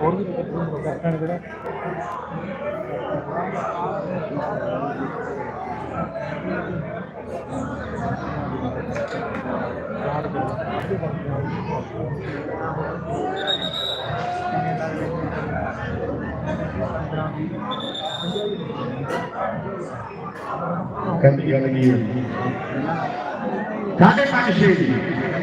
ਹੋਰ ਵੀ ਕਰਤਾ ਨੇ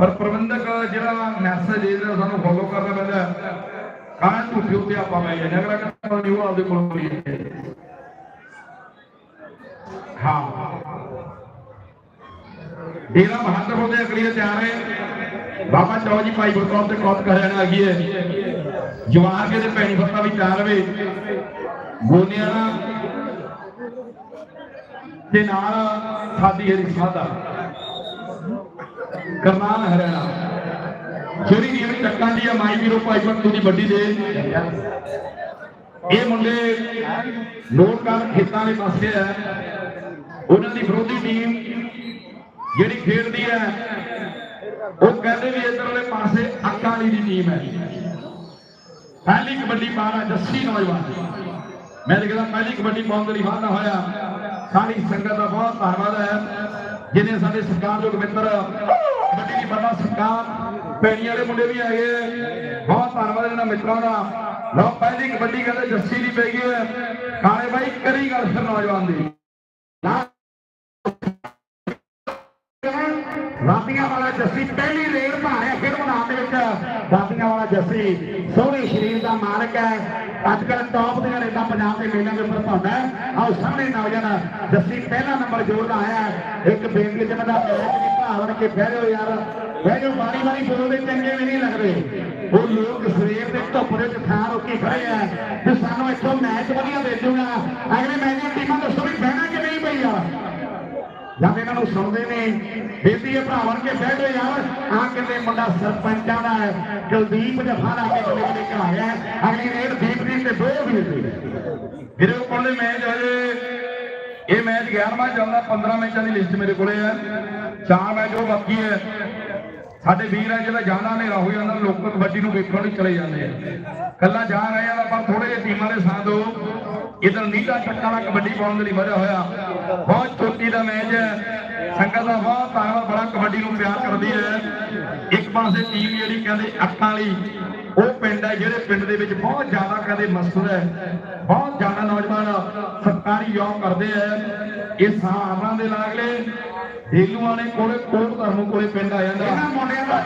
ਪਰ ਪ੍ਰਬੰਧਕ ਜਿਹੜਾ ਮੈਸੇਜ ਦੇ ਰਿਹਾ, ਸਾਨੂੰ ਫੋਲੋ ਕਰਨਾ ਪੈਂਦਾ ਕਾਂ ਝੂਠੇ ਉੱਤੇ ਆਪਾਂ ਮੈਂ ਜਾਂਦੇ ਅਗਲਾ ਕਹਿੰਦਾ ਨਹੀਂ ਉਹ ਆਪਦੇ ਕੋਲ ਕੋਈ ਹਾਂ। ਡੇਰਾ ਬਹਾਦਰ ਉਹਦੇ ਅਗਲੀ ਤਿਆਰ ਹੈ। ਬਾਬਾ ਚੌ ਜੀ ਭਾਈ ਗੁਰਦੁਆਰਾ ਤੇ ਕੌਤ ਕਰਨ ਆ ਹੈ। ਜਵਾਰ ਕੇ ਦੇ ਪੈਣੀ ਫੱਤਾ ਵੀ ਤਿਆਰ ਵੇ ਗੋਨਿਆਂ ਤੇ ਨਾਲ ਸਾਡੀ ਹਰੀ ਸਾਦਾ ਕਰਨਾਲ ਹਰਿਆਣਾ ਜਿਹੜੀ ਨੀਵੀਂ ਟੱਕਾਂ ਦੀ ਮਾਈ ਵੀਰੋ, ਭਾਈ ਬੰਤੂ ਦੀ ਵੱਡੀ ਦੇ। ਇਹ ਮੁੰਡੇ ਲੋਕ ਖੇਤਾਂ ਦੇ ਪਾਸੇ ਆ। ਉਹਨਾਂ ਦੀ ਵਿਰੋਧੀ ਟੀਮ ਜਿਹੜੀ ਖੇਡਦੀ ਹੈ ਉਹ ਕਹਿੰਦੇ ਵੀ ਇਧਰਲੇ ਪਾਸੇ ਅੱਕਾਂ ਦੀ ਟੀਮ ਹੈ। ਪਹਿਲੀ ਕਬੱਡੀ ਪਾਣਾ ਜੱਸੀ ਨੌਜਵਾਨ। ਮੈਂ ਤਾਂ ਕਹਿੰਦਾ ਪਹਿਲੀ ਕਬੱਡੀ ਪਾਉਣ ਦੇ ਲਈ ਵਾਅਦਾ ਹੋਇਆ। ਸਾਰੀ ਸੰਗਤ ਦਾ ਬਹੁਤ ਧੰਨਵਾਦ ਹੈ। ਜਿਹਨੇ ਸਾਡੇ ਸਰਕਾਰਯੋਗ ਮਿੱਤਰ ਕਬੱਡੀ ਦੀ ਸਰਕਾਰ ਪੈਣੀ ਵਾਲੇ ਮੁੰਡੇ ਵੀ ਹੈਗੇ ਬਹੁਤ ਧੰਨਵਾਦ ਇਹਨਾਂ ਮਿੱਤਰਾਂ ਦਾ। ਲਓ, ਪਹਿਲੀ ਕਬੱਡੀ ਕਹਿੰਦੇ ਜੱਸੀ ਦੀ ਪੈ ਗਈ ਹੈ। ਕਾਲੇ ਬਾਈ, ਕਰੀ ਗੱਲ ਫਿਰ ਨੌਜਵਾਨ ਦੀ। ਰਾਤੀਆਂ ਵਾਲਾ ਜੱਸੀ, ਪਹਿਲੀ ਰੇਡ ਭਾਰਿਆ ਫਿਰ ਮੈਦਾਨ ਦੇ ਵਿੱਚ। ਰਾਤੀਆਂ ਵਾਲਾ ਜੱਸੀ, ਸੋਹਣੇ ਸਰੀਰ ਦਾ ਮਾਲਕ ਹੈ। ਅੱਜ ਕੱਲ ਟੌਪ ਦੀਆਂ ਰੇਡਾਂ ਪੰਜਾਬ ਦੇ ਮੇਲਿਆਂ ਦੇ ਉੱਪਰ ਪਾਉਂਦਾ ਆਓ, ਸਾਹਮਣੇ ਨੌਜਵਾਨ, ਜੱਸੀ ਪਹਿਲਾ ਨੰਬਰ ਜੋੜਦਾ ਆਇਆ ਇੱਕ ਬੇਨਤੀ ਜਨ ਦਾ ਮੈਚ ਦੀ ਭਾਵਨ ਕੇ ਬਹਿ ਜਾਓ ਯਾਰ। ਬਹਿ ਜਾਓ ਮਾਰੀ ਮਾਰੀ ਬੋਲਦੇ ਚੰਗੇ ਵੀ ਨਹੀਂ ਲੱਗਦੇ। ਉਹ ਲੋਕ ਸਵੇਰ ਦੇ ਧੁੱਪ ਦੇ ਵਿੱਚ ਥਾਂ ਰੋਕੀ ਖੜੇ ਆ। ਤੇ ਸਾਨੂੰ ਇੱਥੋਂ ਮੈਚ ਵਧੀਆ ਦੇ ਜੂਗਾ ਅਗਲੇ ਮੈਚ ਦੀਆਂ ਟੀਮਾਂ ਦੱਸੋ ਵੀ ਬਹਿਣਾ ਕਿ ਨਹੀਂ ਪਈ ਯਾਰ। ਜਦ ਇਹਨਾਂ ਨੂੰ ਸੁਣਦੇ ਨੇ ਬੇਟੀ ਇਹ ਭਰਾਵਾਂ ਕੇ ਬਹਿ ਯਾਰ। ਆ ਕਿਤੇ ਮੁੰਡਾ ਸਰਪੰਚਾਂ ਦਾ ਕੁਲਦੀਪ ਜਫਾ ਲਾ ਕੇ ਕਿਤੇ ਕਿਤੇ ਘਾਇਆ ਅਗਲੀ ਰੇਡ ਦੀਪ ਦੀ ਤੇ ਦੋ ਵੀ ਸੀ ਮੇਰੇ ਕੋਲ ਮੈਚ ਹਜੇ ਇਹ ਮੈਚ 11ਵਾਂ ਚੱਲਦਾ 15 ਮੈਚਾਂ ਦੀ ਲਿਸਟ ਮੇਰੇ ਕੋਲੇ ਹੈ। ਚਾਰ ਮੈਚ ਉਹ ਬਾਕੀ ਹੈ। ਸਾਡੇ ਵੀਰ ਹੈ ਜਿਹੜਾ ਜਾਂਦਾ ਹਨੇਰਾ ਹੋ ਜਾਂਦਾ, ਲੋਕ ਕਬੱਡੀ ਨੂੰ ਵੇਖਣ ਲਈ ਚਲੇ ਜਾਂਦੇ ਆ। ਕੱਲਾ ਜਾ ਰਹੇ ਆ ਪਰ ਥੋੜੇ ਜਿਹੇ ਟੀਮਾਂ ਦੇ ਸਾਥ ਦੋ ਇਧਰ ਨੀਲਾ ਟੱਕਾ ਨਾਲ ਕਬੱਡੀ ਪਾਉਣ ਦੇ ਲਈ ਵਧਿਆ ਹੋਇਆ। ਬਹੁਤ ਚੋਟੀ ਦਾ ਮੈਚ ਹੈ। ਸੰਗਤ ਦਾ ਬਹੁਤ ਧੰਨਵਾਦ, ਬੜਾ ਕਬੱਡੀ ਨੂੰ ਪਿਆਰ ਕਰਦੀ ਹੈ। ਇੱਕ ਪਾਸੇ ਟੀਮ ਜਿਹੜੀ ਕਹਿੰਦੇ ਅੱਖਾਂ ਵਾਲੀ, ਉਹ ਪਿੰਡ ਹੈ ਜਿਹੜੇ ਪਿੰਡ ਦੇ ਵਿੱਚ ਬਹੁਤ ਜ਼ਿਆਦਾ ਕਹਿੰਦੇ ਮਸੂਰ ਹੈ। ਬਹੁਤ ਜ਼ਿਆਦਾ ਨੌਜਵਾਨ ਸਰਕਾਰੀ ਜੌਬ ਕਰਦੇ ਆ। ਇਹ ਸਾਹਾਂ ਦੇ ਲਾਗਲੇ। ਢੇਲੂਆਂ ਨੇ ਕੋਲੇ ਕੋਟ ਧਰਮ ਕੋਲੇ ਪਿੰਡ ਆ ਜਾਂਦਾ। ਇਹਨਾਂ ਮੁੰਡਿਆਂ ਦਾ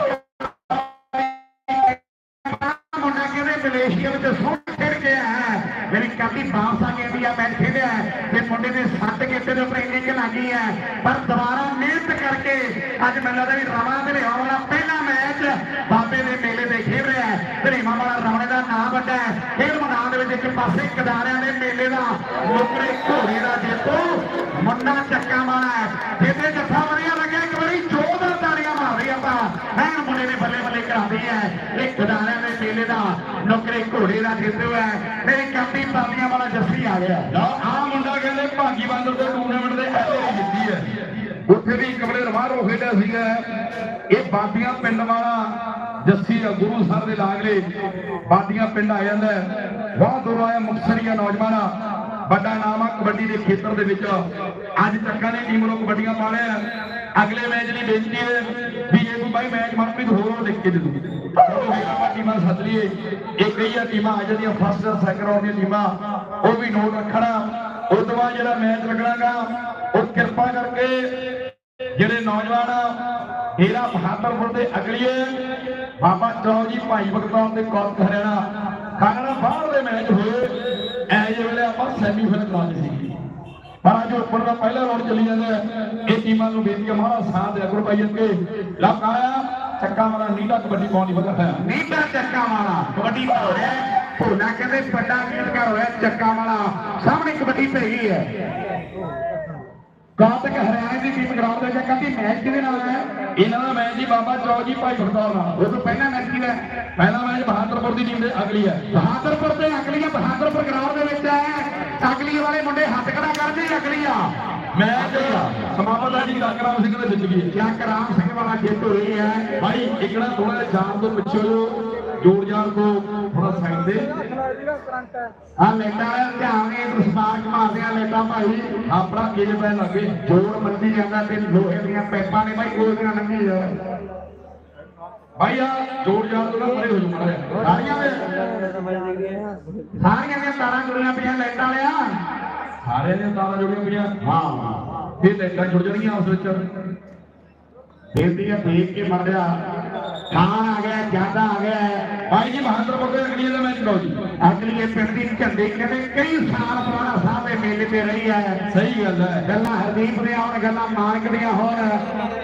ਮੁੰਡਾ ਕਹਿੰਦੇ ਮਲੇਸ਼ੀਆ ਵਿੱਚ ਸੋਹਣਾ ਖੇਡ ਕੇ ਆਇਆ ਮੇਰੀ ਕਾਫੀ ਬਾਂਸ ਆ ਕੇ ਇੰਡੀਆ ਮੈਚ ਖੇਡਿਆ ਤੇ ਮੁੰਡੇ ਨੇ ਸੱਟ ਕੇ ਦੇ ਉੱਪਰ ਇੰਨੀ ਲੱਗੀ ਹੈ। ਪਰ ਦੁਬਾਰਾ ਮਿਹਨਤ ਕਰਕੇ ਅੱਜ ਮੈਨੂੰ ਲੱਗਦਾ ਵੀ ਰਮਾ ਧਰੇਵਾ ਵਾਲਾ ਪਹਿਲਾ ਮੈਚ ਬਾਬੇ ਦੇ ਮੇਲੇ ਤੇ ਖੇਡ ਰਿਹਾ ਹੈ। ਧਰੇਵਾ ਵਾਲਾ ਰਮਣੇ ਦਾ ਨਾਮ ਵੱਡਾ ਹੈ। ਖੇਡ ਮੈਦਾਨ ਦੇ ਵਿੱਚ ਇੱਕ ਪਾਸੇ ਕਦਾਰਿਆਂ ਦੇ ਮੇਲੇ ਦਾ ਲੋਕੜੇ ਘੋੜੇ ਦਾ ਜੇਤੂ ਮੁੰਡਾ ਚੱਕਾ ਵਾਲਾ ਹੈ ਜੱਫਾ ਵਧੀਆ ਲੱਗਿਆ, ਇੱਕ ਵਾਰੀ ਜ਼ੋਰਦਾਰ ਤਾੜੀਆਂ ਮਾਰ ਆਪਾਂ ਐਨ ਮੁੰਡੇ ਨੇ ਬੱਲੇ ਬੱਲੇ ਕਰਾਉਂਦੀ ਹੈ। ਇਹ ਕਦਾਰਿਆਂ ਦੇ ਮੇਲੇ ਦਾ ਨੌਕਰੇ ਘੋੜੇ ਦਾ ਜੇਤੂ ਹੈ। ਮੇਰੀ ਕੰਪੀ ਬਾਬੀਆਂ ਵਾਲਾ ਜੱਫੀ ਆ ਗਿਆ। ਆ ਮੁੰਡਾ ਕਹਿੰਦੇ ਭਾਗੀ ਬਾਂਦਰ ਦੇ ਟੂਰਨਾਮੈਂਟ ਦੇ ਪਹਿਲੇ ਜਿੱਤੀ ਹੈ। ਉੱਥੇ ਵੀ ਕਮਰੇ ਕਬਲੇ ਰਮਾਰੋ ਖੇਡਿਆ ਸੀਗਾ। ਇਹ ਬਾਦੀਆਂ ਪਿੰਡ ਵਾਲਾ ਜੱਸੀ ਗੁਰੂ ਸਰ ਦੇ ਲਾਗਲੇ ਬਾਦੀਆਂ ਪਿੰਡ ਆ ਜਾਂਦਾ ਬਹੁਤ ਦੂਰ ਆਇਆ ਮੁਕਤਸਰੀਆ ਨੌਜਵਾਨ। ਵੱਡਾ ਨਾਮ ਆ ਕਬੱਡੀ ਦੇ ਖੇਤਰ ਦੇ ਵਿੱਚ। ਅੱਜ ਚੱਕਾਂ ਦੀ ਟੀਮ ਨੂੰ ਕਬੱਡੀਆਂ ਪਾ ਲਿਆ। ਅਗਲੇ ਮੈਚ ਦੀ ਬੇਨਤੀ ਹੈ ਵੀ ਜੇ ਕੋਈ ਬਾਈ ਮੈਚ ਮਨਪ੍ਰੀਤ ਹੋਰ ਲਿਖ ਕੇ ਦੇ ਦੂ ਟੀਮਾਂ ਸੱਦ ਲਈਏ, ਇਹ ਕਈਆਂ ਟੀਮਾਂ ਆ ਜਾਂਦੀਆਂ ਫਸਟ ਸੈਕੰਡ ਆਉਂਦੀਆਂ ਟੀਮਾਂ। ਉਹ ਵੀ ਨੋਟ ਰੱਖਣਾ। ਉਸ ਤੋਂ ਬਾਅਦ ਜਿਹੜਾ ਮੈਚ ਲੱਗਣਾਗਾ, ਉਹ ਕਿਰਪਾ ਕਰਕੇ ਜਿਹੜੇ ਨੌਜਵਾਨ ਡੇਰਾ ਬਹਾਦਰਪੁਰ ਦੇ ਅਗਲੀਏ ਬਾਬਾ ਚੌ ਭਾਈ ਬਖਤੌਰ ਦੇ ਕੋਟ ਹਰਿਆਣਾ। ਕਾਰਨ ਬਾਹਰ ਦੇ ਮੈਚ ਹੋਏ। ਐ ਵੇਲੇ ਆਪਾਂ ਸੈਮੀਫਾਈਨਲ ਕਰਾਉਣੀ ਸੀ। ਪਰ ਉੱਪਰ ਦਾ ਪਹਿਲਾ ਰਾਊਂਡ ਚੱਲੀ ਜਾਂਦਾ ਇਹ ਟੀਮਾਂ ਨੂੰ ਬੇਨਤੀ ਹੈ, ਮਹਾਰਾਜ ਸਾਥ ਦੇ ਅਗਰ ਭਾਈ ਅੱਗੇ। ਲੱਗ ਆਇਆ, ਚੱਕਾ ਵਾਲਾ ਨੀਲਾ ਕਬੱਡੀ ਪਾਉਣ ਦੀ ਵਜ੍ਹਾ ਹੈ। ਨੀਟਾ ਚੱਕਾ ਵਾਲਾ ਕਬੱਡੀ ਪਾ ਰਿਹਾ ਭੋਲਾ ਕਹਿੰਦੇ, ਵੱਡਾ ਵੀਰ ਘਰ ਹੋਇਆ, ਚੱਕਾ ਵਾਲਾ ਸਾਹਮਣੇ ਕਬੱਡੀ ਪੈ ਹੈ। ਕਾਤਕ ਹਰਿਆਣੇ ਦੀ ਟੀਮ ਗਰਾਊਂਡ ਦੇ ਵਿੱਚ ਕਹਿੰਦੀ ਮੈਚ ਕਿਹਦੇ ਨਾਲ ਹੈ ਇਹਨਾਂ ਦਾ ਮੈਚ ਜੀ ਬਾਬਾ ਚੌਕ ਜੀ ਭਾਈ ਫਟਦੌਰ ਨਾਲ ਉਹ ਤੋਂ ਪਹਿਲਾਂ ਮੈਚ ਕਿਹਦਾ? ਹੈ ਪਹਿਲਾ ਮੈਚ ਬਹਾਦਰਪੁਰ ਦੀ ਟੀਮ ਦੇ ਅਗਲੀ ਹੈ। ਬਹਾਦਰਪੁਰ ਤੇ ਅਗਲੀਆਂ ਬਹਾਦਰਪੁਰ ਗਰਾਊਂਡ ਦੇ ਵਿੱਚ ਹੈ ਅਗਲੀ ਵਾਲੇ ਮੁੰਡੇ ਹੱਥ ਖੜਾ ਕਰਦੇ ਅਗਲੀਆਂ ਮੈਚ ਸਮਾਪਤ ਹੈ ਜੀ ਕਾਕਰਾਮ ਸਿੰਘ ਦੇ ਵਿੱਚ ਵੀ। ਹੈ ਜਾਂ ਕਰਾਮ ਸਿੰਘ ਵਾਲਾ ਜਿੱਤ ਹੋਈ ਹੈ ਭਾਈ ਇੱਕ ਨਾ ਥੋੜਾ ਜਾਣ ਤੋਂ ਪਿੱਛੇ ਜੋ ਜੋੜ ਜਾਣ ਤੋਂ ਥੋੜਾ ਸਾਈਡ ਦੇ ਆ ਲੈਟਾ ਧਿਆਨ ਨੇ ਦਸਮਾਰਕ ਮਾਰਦੇ ਆ ਲੈਟਾ ਭਾਈ। ਆਪਣਾ ਕੇਜ ਪੈਣ ਲੱਗੇ, ਜੋੜ ਮੰਦੀ ਜਾਂਦਾ ਤੇ ਲੋਹੇ ਦੀਆਂ ਪੈਪਾਂ ਨੇ ਭਾਈ ਕੋਈ ਨਾ ਲੰਘੀ ਜਾ ਭਾਈ ਆ ਜੋੜ ਜਾਣ ਤੋਂ ਨਾ ਪਰੇ ਹੋ ਜੂ ਮਾੜਾ ਸਾਰੀਆਂ ਦੇ ਸਾਰੀਆਂ ਦੀਆਂ ਤਾਰਾਂ ਜੁੜੀਆਂ ਪਈਆਂ ਲੈਟਾਂ ਵਾਲਿਆ। ਸਾਰਿਆਂ ਦੀਆਂ ਤਾਰਾਂ ਜੁੜੀਆਂ ਪਈਆਂ। ਹਾਂ। ਇਹ ਲਾਈਟਾਂ ਜੁੜ ਜਾਣਗੀਆਂ ਉਸ ਵਿੱਚ। ਬੇਨਤੀ ਹੈ ਦੇਖ ਕੇ ਮੜਿਆ ਖਾਨ ਆ ਗਿਆ ਜ਼ਿਆਦਾ ਆ ਗਿਆ। ਭਾਈ ਜੀ ਬਹਾਦਰਪੁਰ ਦੇ ਅਗਲੀ ਦਾ ਮੈਚ ਕਰੋ ਜੀ। ਅਗਲੀ ਪਿੰਡ ਦੀ ਝੰਡੇ ਕਹਿੰਦੇ ਕਈ ਸਾਲ ਪੁਰਾਣਾ ਸਾਹਿਬ ਦੇ ਮੇਲੇ ਤੇ ਰਹੀ ਹੈ। ਸਹੀ ਗੱਲ ਹੈ। ਗੱਲਾਂ ਹਰਦੀਪ ਦੀਆਂ ਹੋਣ ਗੱਲਾਂ ਮਾਨਕ ਦੀਆਂ ਹੋਣ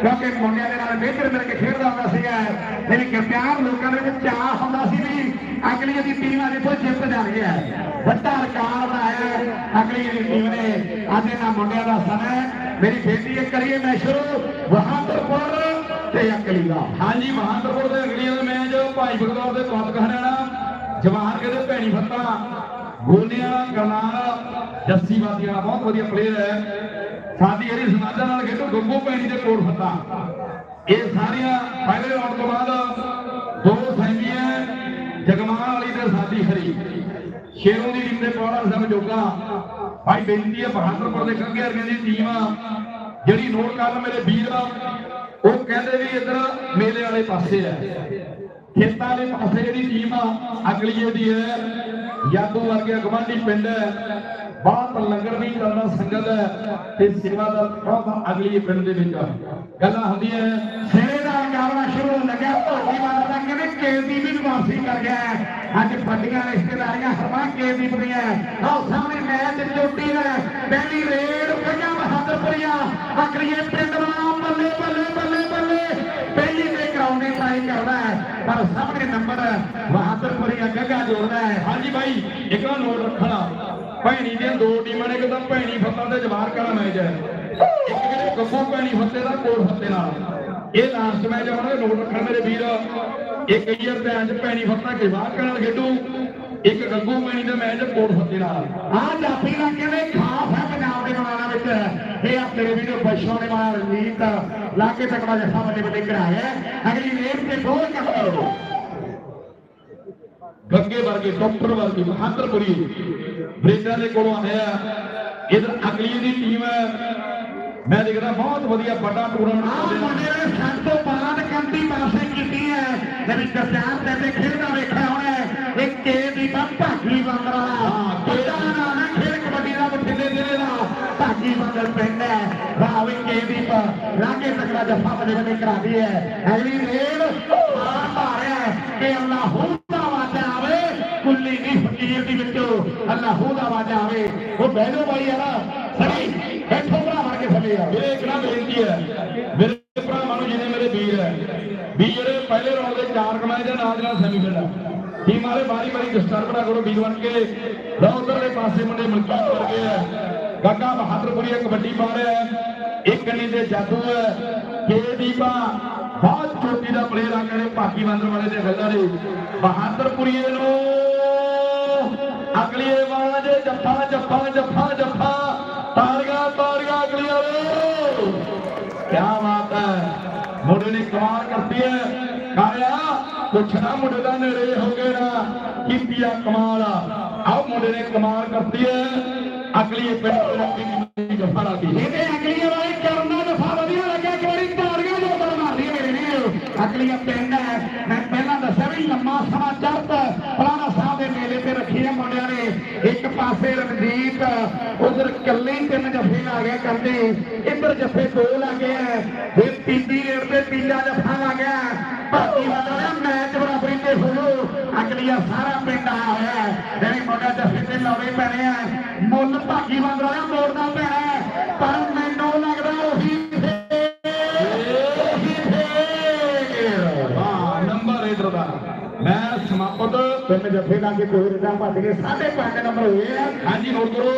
ਕਿਉਂਕਿ ਮੁੰਡਿਆਂ ਦੇ ਨਾਲ ਮੇਜਰ ਮਿਲ ਕੇ ਖੇਡਦਾ ਹੁੰਦਾ ਸੀਗਾ ਮੇਰੀ ਕਿਰਪਿਆਰ ਲੋਕਾਂ ਦੇ ਵਿੱਚ ਚਾਹ ਹੁੰਦਾ ਸੀ ਵੀ ਅਗਲੀ ਦੀ ਟੀਮ ਅੱਜ ਤੋਂ ਜਿੱਤ ਜਾਣੀ ਹੈ। ਵੱਡਾ ਰਿਕਾਰਡ ਬਣਾਇਆ ਅਗਲੀ ਦੀ ਟੀਮ ਨੇ। ਅੱਜ ਇਹਨਾਂ ਮੁੰਡਿਆਂ ਦਾ ਸਮਾਂ। ਮੇਰੀ ਬੇਟੀ ਇਹ ਕਰੀਏ ਮੈਂ ਸ਼ੁਰੂ। ਬਹਾਦਰਪੁਰ ਤੇ ਅਗਲੀ ਦਾ। ਹਾਂਜੀ ਬਹਾਦਰਪੁਰ ਦੇ ਅਗਲੀ ਦਾ ਮੈਚ ਭਾਈ ਬਗਦੌਰ ਦੇ ਕੋਤਕ ਹਰਿਆਣਾ ਜਵਾਹਰ ਕਹਿੰਦੇ ਭੈਣੀ ਫੱਤਾ ਗੋਲਿਆਂ ਗਰਨਾਲ, ਜੱਸੀ ਵਾਦੀ ਵਾਲਾ, ਬਹੁਤ ਵਧੀਆ ਪਲੇਅਰ ਹੈ। ਸਾਡੀ ਇਹਦੀ ਸਮਾਜਾਂ ਨਾਲ ਖੇਡੋ, ਗੱਗੂ ਭੈਣੀ ਦੇ ਕੋਟ ਫੱਤਾ। ਇਹ ਸਾਰੀਆਂ ਪਹਿਲੇ ਰਾਉਂਡ ਤੋਂ ਬਾਅਦ ਦੋ ਸੈਮੀਆਂ ਜਗਮਾਨ ਵਾਲੀ ਤੇ ਸਾਡੀ ਹਰੀ ਸ਼ੇਰੋਂ ਦੀ ਟੀਮ ਦੇ ਪੌੜਾ ਸਾਹਿਬ ਜੋਗਾ। ਭਾਈ ਬੇਨਤੀ ਹੈ ਬਹਾਦਰਪੁਰ ਦੇ ਕੰਗੇ ਦੀ ਟੀਮ ਜਿਹੜੀ ਨੋਟ ਕਰਨ ਮੇਰੇ ਵੀਰ ਉਹ ਕਹਿੰਦੇ ਵੀ ਇੱਧਰ ਮੇਲੇ ਵਾਲੇ ਪਾਸੇ ਆ। ਖੇਤਾਂ ਵਾਲੇ ਪਾਸੇ ਜਿਹੜੀ ਟੀਮ ਆ, ਅਗਲੀਏ ਦੀ ਹੈ। ਯਾਦੂ ਵਰਗੇ ਗਵਾਂਢੀ ਪਿੰਡ ਹੈ। ਬਹੁਤ ਲੰਗਰ ਵੀ ਕਰਨਾ ਸੰਗਤ ਹੈ ਤੇ ਸੇਵਾ ਦਾ ਬਹੁਤ ਅਗਲੀ ਪਿੰਡ ਦੇ ਵਿੱਚ ਗੱਲਾਂ ਹੁੰਦੀਆਂ ਸਿਰੇ ਦਾ ਕਾਰਵਾ ਸ਼ੁਰੂ ਹੋਣ ਲੱਗਿਆ। ਧੋਨੀ ਵਾਲਾ ਕਹਿੰਦੇ ਕੇਦੀਪ ਵੀ ਵਾਪਸੀ ਕਰ ਗਿਆ ਹੈ। ਅੱਜ ਵੱਡੀਆਂ ਰਿਸ਼ਤੇਦਾਰੀਆਂ ਹਰਮਾ ਕੇਦੀਪ ਦੀਆਂ ਆਓ ਸਾਹਮਣੇ ਮੈਚ ਚੋਟੀ ਦਾ ਪਹਿਲੀ ਰੇਡ ਪੰਜਾਂ ਬਹਾਦਰਪੁਰੀਆਂ ਅਕਰੀਏ ਪਿੰਡ ਵਾਲਾ ਬੱਲੇ ਬੱਲੇ ਬੱਲੇ ਬੱਲੇ ਪਹਿਲੀ ਤੇ ਗਰਾਉਂਡ ਦੀ ਟਰਾਈ ਕਰਦਾ ਹੈ ਪਰ ਸਾਹਮਣੇ ਨੰਬਰ ਬਹਾਦਰਪੁਰੀਆ ਗੱਗਾ ਜੋੜਦਾ ਹੈ। ਹਾਂਜੀ ਭਾਈ ਇੱਕ ਨਾ ਨੋਟ ਰੱਖਣਾ। ਭੈਣੀ ਦੀਆਂ ਦੋ ਟੀਮਾਂ ਨੇ ਤਾਂ ਭੈਣੀ ਫੱਤਾ ਤੇ ਜਵਾਰ ਕਲਾ ਮੈਚ ਹੈ। ਇੱਕ ਜਿਹੜੇ ਗੱਗੂ ਭੈਣੀ ਫੱਤੇ ਦਾ ਕੋਲ ਫੱਤੇ ਨਾਲ। ਇਹ ਲਾਸਟ ਮੈਚ ਹੋਣਾ ਨੋਟ ਰੱਖਣ ਮੇਰੇ ਵੀਰ। ਇੱਕ ਈਅਰ ਭੈਣ ਚ ਭੈਣੀ ਫੱਤਾ ਜਵਾਰ ਕਲਾ ਖੇਡੂ। ਇੱਕ ਗੱਗੂ ਭੈਣੀ ਦਾ ਮੈਚ ਕੋਲ ਫੱਤੇ ਨਾਲ। ਆ ਜਾਫੀ ਦਾ ਕਹਿੰਦੇ ਖਾਸ ਹੈ ਪੰਜਾਬ ਦੇ ਮੈਦਾਨਾਂ ਵਿੱਚ? ਇਹ ਆ ਤੇਰੇ ਵੀਡੀਓ ਬਸ਼ੋਂ ਨੇ ਮਾਰ ਨੀਤ ਲਾ ਕੇ ਤਕੜਾ ਜੱਫਾ ਬੱਲੇ ਬੱਲੇ ਕਰਾਇਆ ਅਗਲੀ ਰੇਡ ਤੇ ਗੋਲ ਕਰਦੇ ਗੱਗੇ ਵਰਗੇ ਡਾਕਟਰ ਵਰਗੇ ਬਹਾਦਰਪੁਰੀ ਬ੍ਰੇਕਾਂ ਦੇ ਕੋਲੋਂ ਆਇਆ ਇਧਰ ਅਗਲੀ ਦੀ ਟੀਮ ਹੈ ਮੈਂ ਦੇਖਦਾ ਬਹੁਤ ਵਧੀਆ ਵੱਡਾ ਟੂਰਨਾਮੈਂਟ ਆ ਚੱਲ ਰਿਹਾ ਮੁੰਡੇ ਨੇ ਸਭ ਤੋਂ ਬਾਅਦ ਕੰਦੀ ਪਾਸੇ ਕੀਤੀ ਹੈ ਜਿਹੜੀ ਕਪਤਾਨ ਤੇ ਤੇ ਖੇਡਦਾ ਵੇਖਿਆ ਹੋਣਾ ਇਹ ਕੇ ਦੀ ਭਾਗੀ ਬੰਦਰ ਵਾਲਾ ਕਿਹਦਾ ਨਾਮ ਹੈ ਖੇਡ ਕਬੱਡੀ ਦਾ ਬਠਿੰਡੇ ਜ਼ਿਲ੍ਹੇ ਦਾ ਭਾਗੀ ਬੰਦਰ ਪਿੰਡ ਹੈ ਵਾਹ ਵੀ ਕੇ ਦੀ ਲਾਗੇ ਤਕੜਾ ਜੱਫਾ ਬੱਲੇ ਬੱਲੇ ਕਰਾਦੀ ਹੈ ਅਗਲੀ ਰੇਡ ਆ ਮਾਰਿਆ ਕਿ ਅੱਲਾਹੂ ਦਾ ਵਾਜਾ ਆਵੇ ਕੁੱਲੀ ਨਹੀਂ ਫਕੀਰ ਵਿੱਚੋਂ ਅੱਲਾਹੂ ਦਾ ਵਾਜਾ ਆਵੇ, ਉਹ ਬਹਿ ਜਾਓ ਬਾਈ ਯਾਰ ਸਹੀ ਬੈਠੋ ਭਰਾ ਬਣ ਕੇ ਥੱਲੇ ਆ। ਮੇਰੇ ਇੱਕ ਨਾ ਬੇਨਤੀ ਹੈ, ਮੇਰੇ ਭਰਾਵਾਂ ਨੂੰ ਜਿਹਨੇ ਮੇਰੇ ਵੀਰ ਹੈ। ਵੀ ਜਿਹੜੇ ਪਹਿਲੇ ਰਾਉਂਡ ਦੇ ਚਾਰ ਕਮਾਏ ਦੇ ਨਾਲ ਨਾਲ ਸੈਮੀਫਾਈਨਲ ਟੀਮ ਵਾਲੇ ਬਾਰੀ ਬਾਰੀ ਡਿਸਟਰਬ ਨਾ ਕਰੋ, ਵੀਰ ਬਣ ਕੇ। ਉਧਰਲੇ ਪਾਸੇ ਮੁੰਡੇ ਮਲਕੀਤ ਵਰਗੇ ਹੈ ਗੱਗਾ ਬਹਾਦਰਪੁਰੀ ਕਬੱਡੀ ਪਾ ਰਿਹਾ ਹੈ। ਇੱਕ ਕੰਨੀ ਦੇ ਜਾਦੂ ਹੈ। ਕੇ ਦੀਪਾ ਬਹੁਤ ਚੋਟੀ ਦਾ ਪਲੇਅਰ ਆ, ਕਹਿੰਦੇ ਭਾਗੀ ਬੰਦਰ ਵਾਲੇ ਦੇ ਗੱਲਾਂ ਨੇ ਬਹਾਦਰਪੁਰੀਏ ਨੂੰ ਅਗਲੀ ਆਵਾਜ਼ ਜੱਫਾ ਜੱਫਾ ਜੱਫਾ ਜੱਫਾ। ਤਾੜੀਆਂ ਤਾੜੀਆਂ ਅਗਲੀ ਵਾਲੇ। ਕਿਆ ਬਾਤ ਹੈ। ਮੁੰਡੇ ਨੇ ਕਮਾਲ ਕਰਤੀ ਹੈ। ਕਾਰਿਆ, ਕੁਛ ਨਾ, ਮੁੰਡੇ ਦਾ ਨੇੜੇ ਹੋ ਗਏ ਨਾ। ਕੀਤੀ ਆ ਕਮਾਲ। ਆਓ, ਮੁੰਡੇ ਨੇ ਕਮਾਲ ਕਰਤੀ ਹੈ। ਅਗਲੀ ਪਿੰਡ ਦੀ ਜਫਾ ਲਾ ਇਹਦੇ ਅਗਲੀਆਂ ਵਾਲੇ ਕਰਨਾ ਦਫਾ ਵਧੀਆ ਲੱਗਿਆ। ਕਿ ਬੜੀ ਤਾੜੀਆਂ ਮਾਰਦੀ ਮੇਰੇ ਵੀਰ। ਅਗਲੀਆਂ ਪਿੰਡ ਹੈ ਮੈਂ ਪਹਿਲਾਂ ਦੱਸਿਆ ਵੀ ਲੰਮਾ ਸਮਾਂ ਚੜਤ ਫਲਾਣਾ ਸਾਹਿਬ ਦੇ ਮੇਲੇ ਤੇ ਰੱਖੀ ਹੈ ਮੁੰਡਿਆਂ ਨੇ ਇੱਕ ਪਾਸੇ ਰਣਜੀਤ, ਉਧਰ ਕੱਲੇ ਹੀ ਤਿੰਨ ਜੱਫੇ ਲਾ ਗਿਆ ਕਰਦੇ। ਇੱਧਰ ਜੱਫੇ ਦੋ ਲੱਗੇ ਆ। ਫਿਰ ਤੀਜੀ ਰੇਡ ਤੇ ਤੀਜਾ ਜੱਫਾ ਲੱਗ ਗਿਆ। ਬਾਕੀ ਵਾਲਾ ਮੈਚ ਬਰਾਬਰੀ ਤੇ ਹੋਲੋ ਅਗਲੀਆਂ ਸਾਰਾ ਪਿੰਡ ਆਇਆ ਹੋਇਆ ਹੈ। ਜਿਹੜੇ ਮੁੰਡਾ ਜੱਫੇ ਤੇ ਲਾਉਣੇ ਪੈਣੇ ਆ। ਮੁੱਲ ਭਾਗੀ ਬੰਦ ਵਾਲਾ ਫੇਰ ਉਹੀ ਫੇਰ ਹਾਂ ਨੰਬਰ ਇਧਰ ਦਾ ਮੈਂ ਸਮਾਪਤ ਪੁੱਤ ਤਿੰਨ ਜੱਫੇ ਲਾ ਕੇ ਦੋ ਰਿਦਾ ਭੱਜ ਗਏ ਸਾਢੇ ਪੰਜ ਨੰਬਰ ਹੋਏ ਆ। ਹਾਂਜੀ ਨੋਟ ਕਰੋ।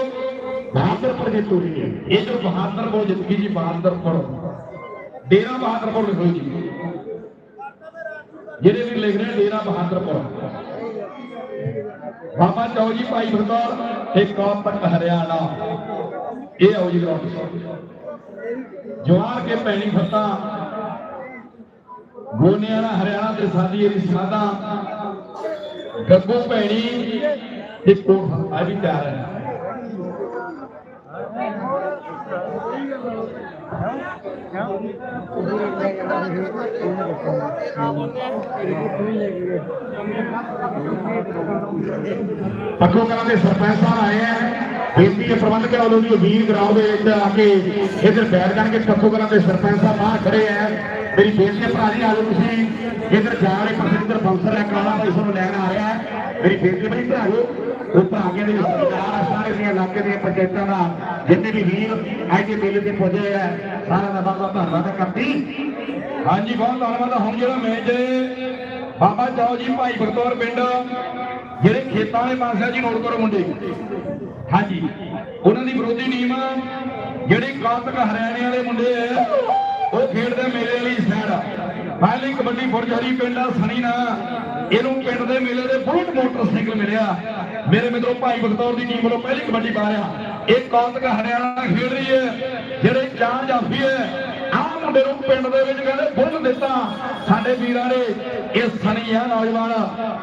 ਬਹਾਦਰਪੁਰ ਦੀ ਤੋਰੀ ਹੈ। ਇਹ ਜੋ ਬਹਾਦਰਪੁਰ ਜਿੱਤ ਗਈ ਜੀ ਬਹਾਦਰਪੁਰ ਡੇਰਾ ਬਹਾਦਰਪੁਰ ਲਿਖੋ ਜੀ। ਜਿਹੜੇ ਵੀ ਲਿਖ ਰਹੇ ਡੇਰਾ ਬਹਾਦਰਪੁਰ ਬਾਬਾ ਚੌ ਜੀ ਭਾਈ ਬਖਤੌਰ ਤੇ ਕੌਪਟ ਹਰਿਆਣਾ। ਇਹ ਆਓ ਜੀ ਗਰਾਊਂਡ ਜਵਾਰ ਕੇ ਪੈਣੀ ਫੱਤਾ। ਗੋਨਿਆਣਾ ਹਰਿਆਣਾ ਤੇ ਸਾਡੀ ਇਹ ਸਾਦਾ ਗੱਗੂ ਭੈਣੀ ਤੇ ਕੋਟ ਆ ਵੀ ਤਿਆਰ ਹੈ। ਪੱਖੋ ਕਲਾਂ ਦੇ ਸਰਪੰਚ ਸਾਹਿਬ ਆਏ ਆ। ਬੇਨਤੀ ਹੈ, ਪ੍ਰਬੰਧਕਾਂ ਵੱਲੋਂ ਵੀ ਵੀਰ ਗਰਾਊਂਡ ਦੇ ਵਿੱਚ ਆ ਕੇ ਇੱਧਰ ਬੈਠ ਜਾਣਗੇ। ਪੱਖੋ ਕਲਾਂ ਦੇ ਸਰਪੰਚ ਸਾਹਿਬ ਬਾਹਰ ਖੜੇ ਆ। ਮੇਰੀ ਬੇਨਤੀ ਹੈ ਭਰਾ ਜੀ, ਆਜੋ ਤੁਸੀਂ ਇੱਧਰ ਜਾ ਰਹੇ ਪਾਸੇ ਬੰਸਰ ਹੈ ਕਾਲਾ ਭਾਈ ਤੁਹਾਨੂੰ ਲੈਣ ਆ ਰਿਹਾ ਹੈ। ਮੇਰੀ ਬੇਨਤੀ ਬਈ ਭਰਾਓ ਉਹ ਭਾਗੇ ਦੇ ਸਰਕਾਰ ਸਾਰੇ ਦੀਆਂ ਇਲਾਕੇ ਦੀਆਂ ਪੰਚਾਇਤਾਂ ਦਾ, ਜਿੰਨੇ ਵੀ ਵੀਰ ਅੱਜ ਦੇ ਮੇਲੇ ਤੇ ਪਹੁੰਚੇ ਆ, ਸਾਰਿਆਂ ਦਾ ਬਾਬਾ ਧੰਨਵਾਦ ਕਰਦੀ। ਹਾਂਜੀ, ਬਹੁਤ ਧੰਨਵਾਦ ਹੁਣ ਜਿਹੜਾ ਮੈਚ ਬਾਬਾ ਚੌ ਜੀ, ਭਾਈ ਬਖਤੌਰ ਪਿੰਡ, ਜਿਹੜੇ ਖੇਤਾਂ ਵਾਲੇ ਪਾਸੇ ਜੀ, ਨੋਟ ਕਰੋ ਮੁੰਡੇ। ਹਾਂਜੀ, ਉਹਨਾਂ ਦੀ ਵਿਰੋਧੀ ਟੀਮ, ਜਿਹੜੇ ਕਾਤਕ ਹਰਿਆਣੇ ਵਾਲੇ ਮੁੰਡੇ ਆ ਉਹ ਖੇਡਦੇ ਮੇਲੇ ਵਾਲੀ ਸਾਈਡ ਪਹਿਲੀ ਕਬੱਡੀ ਫੁਰਜਹਰੀ ਪਿੰਡ ਆ, ਸਣੀ ਨਾ। ਇਹਨੂੰ ਪਿੰਡ ਦੇ ਮੇਲੇ ਦੇ ਬਹੁਤ ਮੋਟਰਸਾਈਕਲ ਮਿਲਿਆ। ਮੇਰੇ ਮਿੱਤਰੋ, ਭਾਈ ਬਖਤੌਰ ਦੀ ਟੀਮ ਵੱਲੋਂ ਪਹਿਲੀ ਕਬੱਡੀ ਪਾ ਰਿਹਾ। ਇਹ ਕਾਤਕ ਹਰਿਆਣਾ ਖੇਡ ਰਹੀ ਹੈ, ਜਿਹੜੇ ਚਾਰ ਜਾਫੀ ਹੈ, ਆਹ ਮੁੰਡੇ ਨੂੰ ਪਿੰਡ ਦੇ ਵਿੱਚ ਕਹਿੰਦੇ ਬੁੱਲ ਦਿੱਤਾ। ਸਾਡੇ ਵੀਰਾਂ ਨੇ ਇਹ ਸਣੀ ਆ, ਨੌਜਵਾਨ,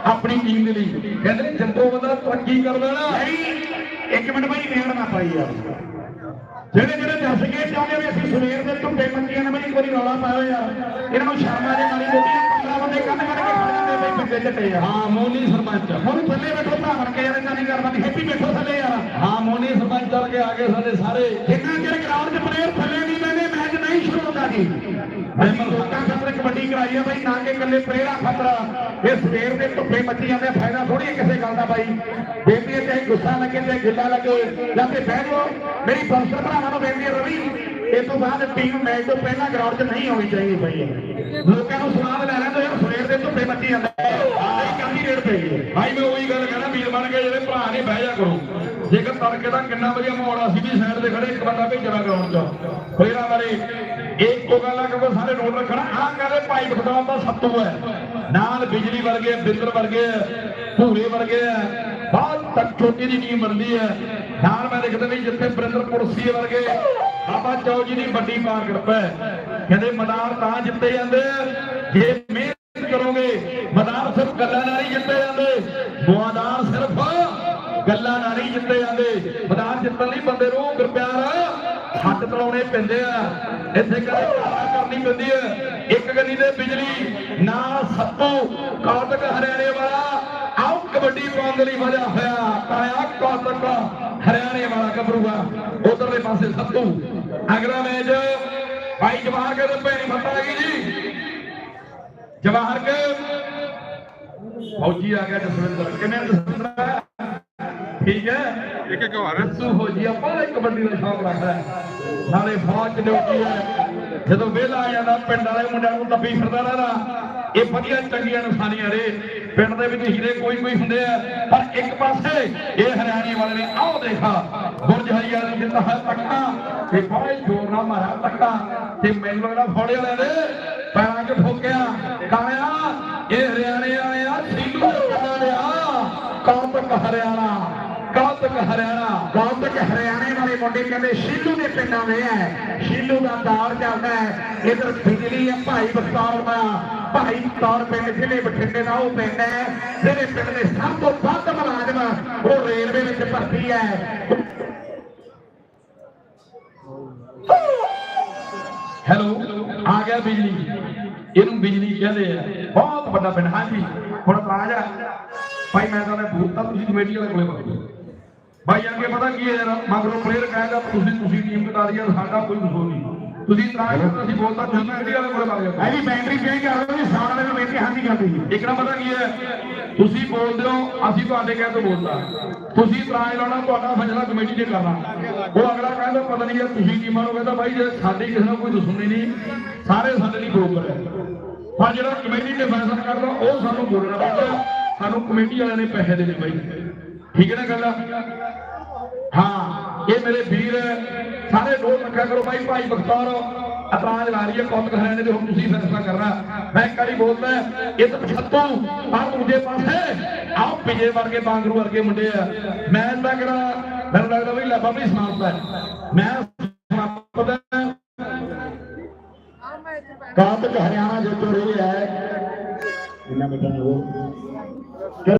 ਆਪਣੀ ਟੀਮ ਦੇ ਲਈ। ਕਹਿੰਦੇ ਜੰਦੋ ਬੰਦਾ ਤਰੱਕੀ ਕਰਦਾ ਦੇਣਾ ਨਹੀਂ ਇੱਕ ਮਿੰਟ ਬਾਈ ਨੇੜ ਨਾ ਪਾਈ ਯਾਰ। ਜਿਹੜੇ ਜਿਹੜੇ ਦੱਸ ਕੇ ਚਾਹੁੰਦੇ ਵੀ ਅਸੀਂ ਸਵੇਰ ਦੇ ਧੁੱਪੇ ਮੰਦੀਆਂ ਨੇ ਬਈ ਇੱਕ ਵਾਰੀ ਰੌਲਾ ਪਾਇਆ ਯਾਰ ਇਹਨਾਂ ਨੂੰ ਸ਼ਰਮ ਜੇ ਮਾਰੀ ਮੋਟੀ 15 ਬੰਦੇ ਕੰਨ ਕੱਢ ਕੇ ਖੜ ਜਾਂਦੇ ਬਈ ਪਿੱਛੇ ਚੱਟੇ ਆ ਹਾਂ ਮੋਨੀ ਸਰਪੰਚ। ਹੁਣ ਥੱਲੇ ਬੈਠੋ ਭਾਵਨ ਕੇ ਯਾਰ ਇੰਨਾ ਨਹੀਂ ਕਰਦਾ ਨਹੀਂ ਹੈਪੀ ਬੈਠੋ ਥੱਲੇ ਯਾਰ। ਹਾਂ ਮੋਨੀ ਸਰਪੰਚ ਚੱਲ ਕੇ ਆ ਗਏ ਸਾਡੇ ਸਾਰੇ। ਜਿੰਨਾ ਚਿਰ ਗਰਾਊਂਡ 'ਚ ਪਲੇਅਰ ਥੱਲੇ ਨਹੀਂ ਬੈਠੇ ਮੈਚ ਨਹੀਂ ਸ਼ੁਰੂ ਹੁੰਦਾ ਜੀ। ਅਸੀਂ ਲੋਕਾਂ ਖਾਤਰ ਆ ਬਈ, ਨਾ ਕਿ ਇਕੱਲੇ ਪਲੇਅਰਾਂ ਖਾਤਰ। ਇਹ ਸਵੇਰ ਦੇ ਧੁੱਪੇ ਮੱਚੀ ਜਾਂਦੇ ਫਾਇਦਾ ਥੋੜੀ ਕਿਸੇ ਗੱਲ ਦਾ ਬਾਈ। ਬੇਨਤੀ ਹੈ ਚਾਹੇ ਗੁੱਸਾ ਲੱਗੇ ਚਾਹੇ ਗਿੱਲਾ ਲੱਗੇ। ਜਾਂ ਤੇ ਬਹਿ ਜਾਓ, ਮੇਰੀ ਬੰਸਰ ਭਰਾਵਾਂ ਨੂੰ ਬੇਨਤੀ ਹੈ ਰਵੀ, ਇਹ ਤੋਂ ਬਾਅਦ ਟੀਮ ਮੈਚ ਤੋਂ ਪਹਿਲਾਂ ਗਰਾਊਂਡ 'ਚ ਨਹੀਂ ਆਉਣੀ ਚਾਹੀਦੀ ਬਈ। ਲੋਕਾਂ ਨੂੰ ਸਵਾਦ ਲੈ ਲੈਣ ਤੋਂ ਯਾਰ, ਸਵੇਰ ਦੇ ਧੁੱਪੇ ਮੱਚੀ ਜਾਂਦਾ ਹੈ ਇਹ ਰੇਡ ਪਈ ਭਾਈ ਮੈਂ ਉਹੀ ਗੱਲ ਕਹਿਣਾ, ਵੀਰ ਬਣ ਕੇ ਜਿਹੜੇ ਭਰਾ ਨੇ ਬਹਿ ਜਾ ਕਰੋ। ਜੇਕਰ ਤੜਕੇ ਦਾ ਕਿੰਨਾ ਵਧੀਆ ਮਾਹੌਲ ਆ, ਅਸੀਂ ਵੀ ਸਾਈਡ ਤੇ ਖੜੇ ਇੱਕ ਬੰਦਾ ਭੇਜਣਾ ਗਰਾਊਂਡ 'ਚ। ਫੇਰਾ ਬਾਰੇ ਇੱਕ ਉਹ ਗੱਲ ਆ ਕਿ ਸਾਰੇ ਨੋਟ ਰੱਖਣਾ ਆਹ ਕਹਿੰਦੇ ਭਾਈ ਬਖਤੌਰ ਦਾ ਸੱਤੂ ਹੈ। ਨਾਲ ਬਿਜਲੀ ਵਰਗੇ ਬਿੰਦਰ ਵਰਗੇ ਭੂਰੇ ਵਰਗੇ ਆ ਤੱਕ ਛੋਟੀ ਦੀ ਟੀਮ ਬਣਦੀ ਹੈ। ਨਾਲ ਮੈਂ ਦੇਖਦਾ ਵੀ ਜਿੱਥੇ ਬਰਿੰਦਰ ਪੁਰਸੀ ਵਰਗੇ ਬਾਬਾ ਚੌ ਜੀ ਦੀ ਵੱਡੀ ਮਾਰਕਟ ਹੈ। ਕਹਿੰਦੇ ਮੈਦਾਨ ਤਾਂ ਜਿੱਤੇ ਜਾਂਦੇ ਆ, ਜੇ ਮਿਹਨਤ ਕਰੋਗੇ ਮੈਦਾਨ ਸਿਰਫ ਗੱਲਾਂ ਨਾਲ ਹੀ ਜਿੱਤੇ ਜਾਂਦੇ। ਮੈਦਾਨ ਸਿਰਫ ਗੱਲਾਂ ਨਾਲ ਨਹੀਂ ਜਿੱਤੇ ਜਾਂਦੇ। ਮੈਦਾਨ ਜਿੱਤਣ ਲਈ ਬੰਦੇ ਨੂੰ ਗੁਰਪਿਆਰ ਹੱਥ ਤਲਾਉਣੇ ਪੈਂਦੇ ਆ। ਇੱਥੇ ਕਦੇ ਕਰਨੀ ਪੈਂਦੀ ਹੈ ਇੱਕ ਗੰਨੀ ਦੇ ਬਿਜਲੀ ਨਾਲ ਸੱਤੂ ਕਾਤਕ ਹਰਿਆਣੇ ਵਾਲਾ। ਆਓ ਕਬੱਡੀ ਪਾਉਣ ਦੇ ਲਈ ਵਜਾ ਹੋਇਆ। ਤਾਇਆ ਕਾਤਕ, ਹਰਿਆਣੇ ਵਾਲਾ ਗੱਭਰੂਗਾ ਉਧਰਲੇ ਪਾਸੇ ਸੱਤੂ ਅਗਲਾ ਮੈਚ ਭਾਈ ਜਵਾਹਰ ਕੇ ਭੈਣੀ ਫੱਟਾ ਆ ਗਈ ਜੀ। ਜਵਾਹਰ ਕੇ ਫੌਜੀ ਆ ਗਿਆ ਜਸਵਿੰਦਰ। ਕਿਵੇਂ ਜਸਵਿੰਦਰ ਠੀਕ ਹੈ? ਇੱਕ ਇੱਕ ਵਾਰ। ਰਸੂ ਹੋ ਜੀ, ਆਪਾਂ ਇੱਕ ਕਬੱਡੀ ਦਾ ਸ਼ੌਕ ਰੱਖਦਾ ਨਾਲੇ ਫੌਜ ਡਿਊਟੀ ਹੈ। ਜਦੋਂ ਵਿਹਲਾ ਆ ਜਾਂਦਾ, ਪਿੰਡ ਵਾਲੇ ਮੁੰਡਿਆਂ ਨੂੰ ਦੱਬੀ ਫਿਰਦਾ ਰਹਿੰਦਾ। ਇਹ ਵਧੀਆ ਚੰਗੀਆਂ ਨਿਸ਼ਾਨੀਆਂ ਨੇ। ਪਿੰਡ ਦੇ ਵਿੱਚ ਹੀਰੇ ਕੋਈ ਕੋਈ ਹੁੰਦੇ ਆ। ਪਰ ਇੱਕ ਪਾਸੇ ਇਹ ਹਰਿਆਣੇ ਵਾਲੇ ਨੇ ਆਓ ਦੇਖਾ, ਬੁਰਜ ਹਰੀਆ ਦੀ ਜਿੱਤ ਹੈ ਤੱਕਾ ਤੇ ਬਹੁਤ ਜ਼ੋਰ ਨਾਲ ਮਾਰਿਆ ਤੱਕਾ ਤੇ ਮੈਨੂੰ ਲੱਗਦਾ ਫੌੜੇ ਵਾਲਿਆਂ ਨੇ ਪੈਰਾਂ 'ਚ ਠੋਕਿਆ। ਕਾਲਿਆ, ਇਹ ਹਰਿਆਣੇ ਵਾਲੇ ਆ ਸਿੰਘੂ ਦੇ ਆ। ਕੌਮ ਤੱਕ ਹਰਿਆਣਾ ਕਾਤਕ ਹਰਿਆਣਾ। ਗੌਤਕ ਹਰਿਆਣੇ ਵਾਲੇ ਮੁੰਡੇ ਕਹਿੰਦੇ ਸ਼ੀਲੂ ਦੇ ਪਿੰਡਾਂ ਦੇ ਹੈ। ਸ਼ੀਲੂ ਦਾ ਦੌਰ ਚੱਲਦਾ ਹੈ। ਇਧਰ ਬਿਜਲੀ ਹੈ ਭਾਈ ਬਖਤੌਰ ਦਾ। ਭਾਈ ਬਖਤੌਰ ਪਿੰਡ ਜ਼ਿਲ੍ਹੇ ਬਠਿੰਡੇ ਦਾ ਉਹ ਪਿੰਡ ਹੈ। ਜਿਹੜੇ ਪਿੰਡ ਦੇ ਸਭ ਤੋਂ ਵੱਧ ਮੁਲਾਜ਼ਮ ਉਹ ਰੇਲਵੇ ਵਿੱਚ ਭਰਤੀ ਹੈ। ਹੈਲੋ ਆ ਗਿਆ ਬਿਜਲੀ। ਇਹਨੂੰ ਬਿਜਲੀ ਕਹਿੰਦੇ ਆ। ਬਹੁਤ ਵੱਡਾ ਪਿੰਡ ਹਾਂਜੀ। ਹੁਣ ਇਤਰਾਜ਼ ਆ ਭਾਈ ਮੈਂ ਤਾਂ ਭੂਤ ਤਾਂ ਤੁਸੀਂ ਕਮੇਟੀ ਵਾਲੇ ਕੋਲੇ ਪਹੁੰਚੋ ਭਾਈ ਅੱਗੇ ਪਤਾ ਕੀ ਹੈ ਯਾਰ ਮਗਰੋਂ ਪਲੇਅਰ ਕਹਿੰਦਾ ਤੁਸੀਂ ਤੁਸੀਂ ਟੀਮ ਕਟਾ ਦਿਆ ਸਾਡਾ ਕੋਈ ਕਸੂਰ ਨਹੀਂ। ਤੁਸੀਂ ਕਰੋ ਅਸੀਂ ਬੋਲਦਾ ਤੁਸੀਂ ਕਮੇਟੀ ਵਾਲੇ ਕੋਲੇ ਪਾ ਹੈ ਜੀ ਬੈਟਰੀ ਚੇਂਜ ਕਰ ਲਓ ਜੀ ਸਾਉਣ ਵਾਲੇ ਨੂੰ ਬੇਨਤੀ ਹਾਂਜੀ ਕਰਦੀ ਇੱਕ ਨਾ ਪਤਾ ਕੀ ਹੈ ਤੁਸੀਂ ਬੋਲਦੇ ਹੋ ਅਸੀਂ ਤੁਹਾਡੇ ਕਹਿ ਤੋਂ ਬੋਲਦਾ। ਤੁਸੀਂ ਇਤਰਾਜ਼ ਲਾਉਣਾ ਤੁਹਾਡਾ ਫੈਸਲਾ ਕਮੇਟੀ ਨੇ ਕਰਨਾ। ਉਹ ਅਗਲਾ ਕਹਿੰਦਾ ਪਤਾ ਨਹੀਂ ਯਾਰ ਤੁਸੀਂ ਟੀਮਾਂ ਨੂੰ ਕਹਿੰਦਾ ਬਾਈ ਜੇ ਸਾਡੀ ਕਿਸੇ ਨਾਲ ਕੋਈ ਦੁਸ਼ਮਣੀ ਨਹੀਂ ਸਾਰੇ ਸਾਡੇ ਲਈ ਬਰੋਬਰ ਹੈ। ਪਰ ਜਿਹੜਾ ਕਮੇਟੀ ਨੇ ਫੈਸਲਾ ਕਰਦਾ ਉਹ ਸਾਨੂੰ ਬੋਲਣਾ ਪੈਂਦਾ। ਸਾਨੂੰ ਕਮੇਟੀ ਵਾਲਿਆਂ ਨੇ ਪੈਸੇ ਦੇਣੇ ਬਾਈ। ਠੀਕ ਹੈ ਨਾ ਗੱਲ ਹਾਂ ਇਹ ਮੇਰੇ ਵੀਰ ਸਾਰੇ ਡੋਲ ਰੱਖਿਆ ਕਰੋ ਬਾਈ ਭਾਈ ਬਖਤੌਰ। ਅਤਰਾਜ ਲਾ ਰਹੀ ਹੈ ਹਰਿਆਣੇ ਦੇ ਹੁਣ ਤੁਸੀਂ ਫੈਸਲਾ ਕਰਨਾ। ਮੈਂ ਇੱਕ ਵਾਰੀ ਬੋਲਦਾ ਇਹ ਤਾਂ ਛੱਤੋਂ ਆਹ ਦੂਜੇ ਪਾਸੇ ਆਹ ਪਿਜੇ ਵਰਗੇ ਬਾਂਗਰੂ ਵਰਗੇ ਮੁੰਡੇ ਆ। ਮੈਂ ਤਾਂ ਕਰਾ ਮੈਨੂੰ ਲੱਗਦਾ ਵੀ ਲੱਭਾ ਵੀ ਸਮਾਪਤ ਹੈ। ਮੈਂ ਸਮਾਪਤ ਹੈ। ਕਾਤਕ ਹਰਿਆਣਾ ਜਿੱਤ ਰਹੀ ਹੈ। ਇਹਨਾਂ ਬੇਟਾ ਨੂੰ